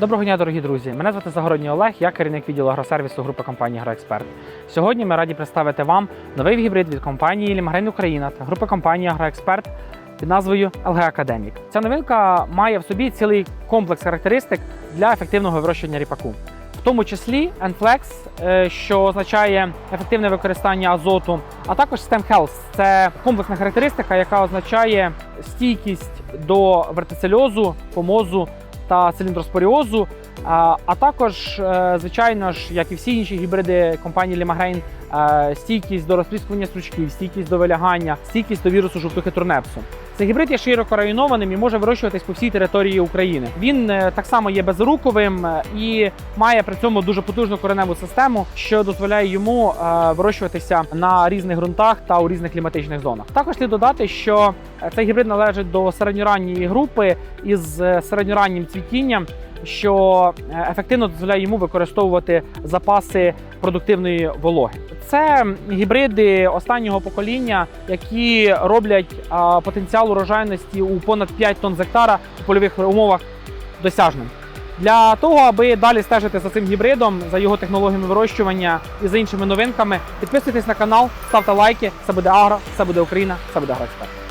Доброго дня, дорогі друзі! Мене звати Загородній Олег, я керівник відділу агросервісу групи компанії «Агроексперт». Сьогодні ми раді представити вам новий гібрид від компанії Лімагрейн Україна та групи компанії «Агроексперт» під назвою LG Academic. Ця новинка має в собі цілий комплекс характеристик для ефективного вирощування ріпаку. В тому числі Enflex, е, що означає ефективне використання азоту, а також Stem Health – це комплексна характеристика, яка означає стійкість до вертицельозу, помозу та циліндроспоріозу. А, також, е, звичайно ж, як і всі інші гібриди компанії е, стійкість до розпліскування стручків, стійкість до вилягання, стійкість до вірусу жовтухи турнепсу. Цей гібрид є широко районованим і може вирощуватись по всій території України. Він е, так само є безруковим е, і має при цьому дуже потужну кореневу систему, що дозволяє йому вирощуватися на різних ґрунтах та у різних кліматичних зонах. Також слід додати, що цей гібрид належить до середньоранньої групи із середньораннім цвітінням, що е, ефективно дозволяє йому використовувати запаси продуктивної вологи. Це гібриди останнього покоління, які роблять потенціал урожайності у понад 5 тонн з гектара у польових умовах досяжним. Для того, аби далі стежити за цим гібридом, за його технологіями вирощування і за іншими новинками, підписуйтесь на канал, ставте лайки. Це буде Агро, це буде Україна, це буде Агроексперт.